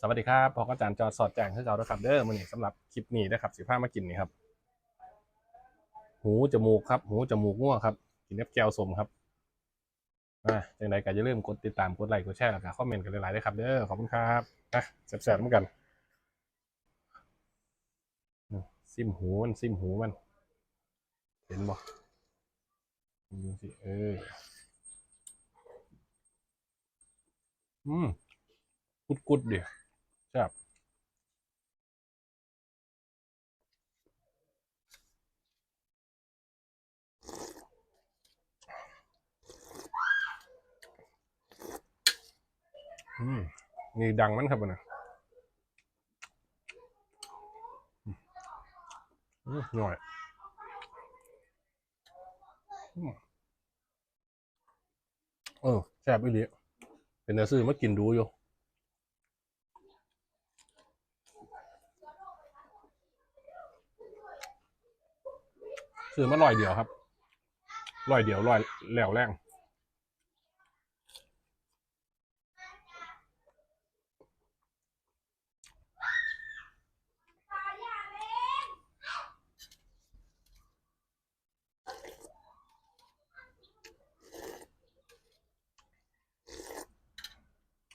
สวัสดีครับพอกอาจารย์จอสอดแจงให้เราด้วยครับเด้อมื้อนี้สำหรับคลิปนี้นะครับสิพามากินนี่ครับ หูจมูกครับ หูจมูกง่วครับ กินเนบแก้วสมครับอ่าจังใดก็อย่าลืมกดติดตามกดไลค์กดแชร์แล้วก็คอมเมนต์กันหลายๆด้วยครับเด้อขอบคุณครับนะแซ่บๆเหมือนกันซิมหูมันซิมหูมันเห็นบ่ดูสิเอออืมกุดกุดๆดิ แซ่บอืมนี่ดังมันครับนะอืมหน่อยอืมเออแซ่บอีหลีเป็นเนื้อซื้อมากินดูอยู่ ซื้อมาลอยเดียวครับลอยเดียวลอยแหลวแรง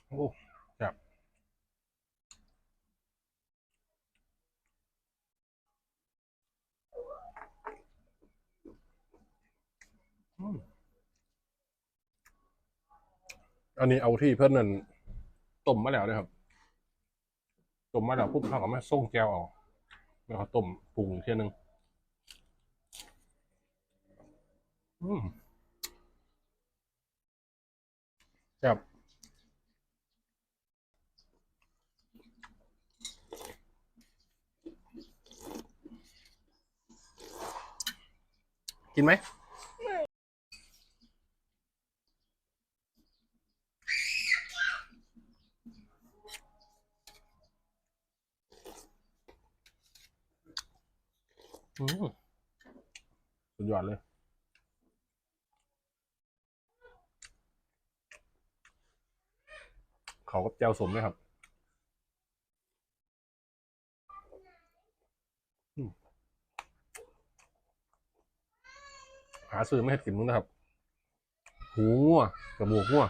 โอ้ครับ อันนี้เอาที่เพื่อนนั่นต้มมาแล้วนะครับต้มมาแล้วปุ๊บเขาก็มาส่งแก้วเอาแล้วเขาต้มปรุงอีกเทียนึงอืมครับกินไหม สุดยอดเลย เขากับแจวสมเลยครับหาซื้อไม่เห็ดกินมึงนะครับ หูงัวกระมูกงัว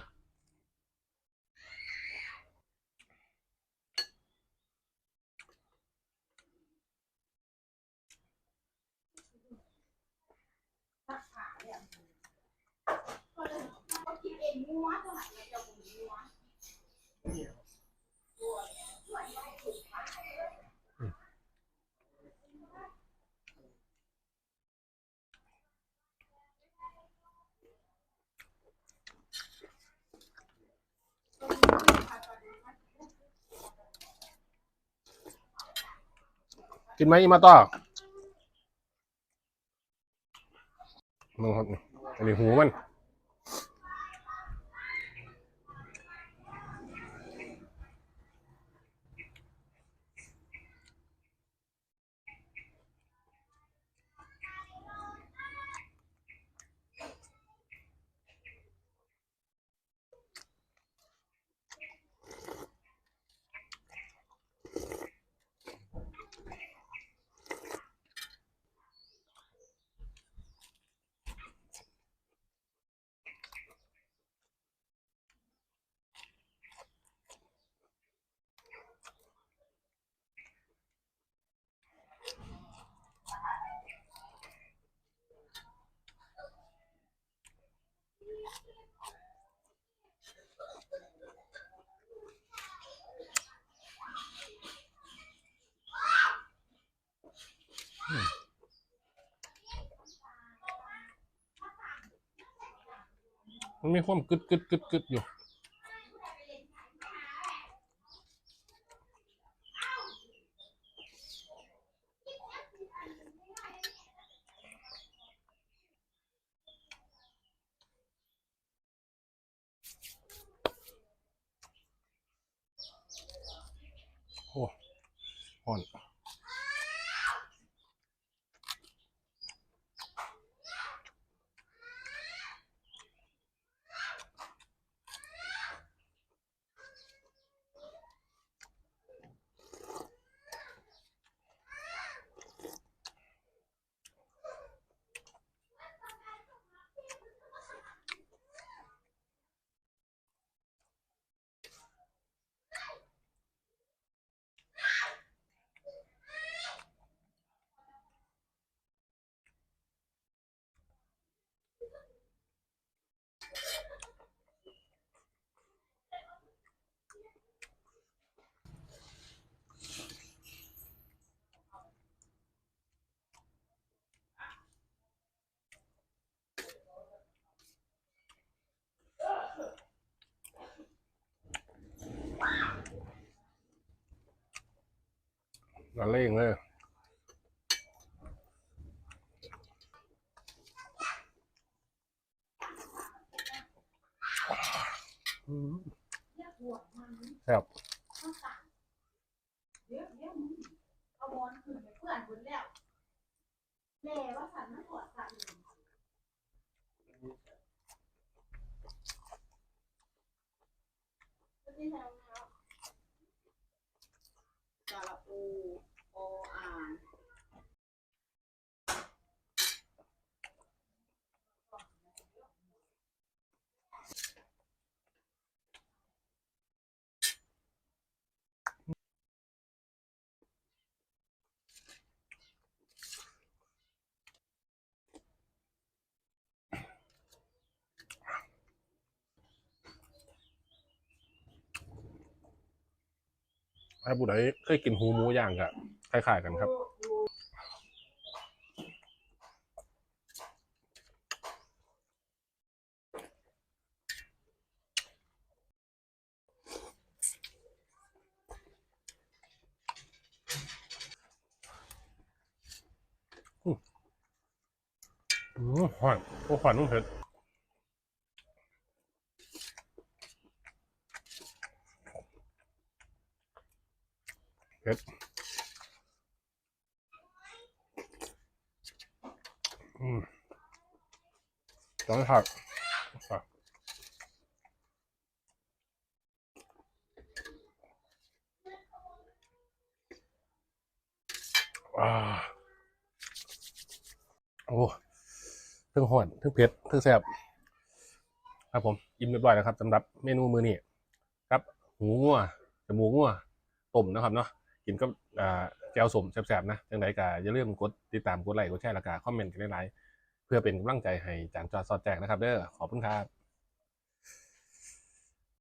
กินไหมอีมาต่อมึงครับนี่อันนี้หูมัน มันมีความกึดกึดกึดกึดอยู่โอ้ห่อน ละเล่งเลยแซ่บนี่แล้วว่าสันมันหัวสันก็ที่แล้วแล้ว สระอูโออ่าน ถ้าผู้ใดเคยกินหูหมูย่างก็คล้ายๆกันครับอืมหวานโอ้หวานนุ่ม เผ็ดอืมตอนนี้ผักว้าโอ้เพิ่งหอนเพิ่งเผ็ดเพิ่งแซ่บครับผมอิ่มเรียบร้อยแล้วครับสำหรับเมนูมือนี้ครับ หูงัวจมูกงัวต้มนะครับเนาะ กินก็แก้วสมแซ่บๆนะจังไดก็อย่าลืมกดติดตามกดไลค์กดแชร์แล้วก็คอมเมนต์กันได้หลายเพื่อเป็นกำลังใจให้จานจอดสอดแจกนะครับเด้อขอบคุณครับ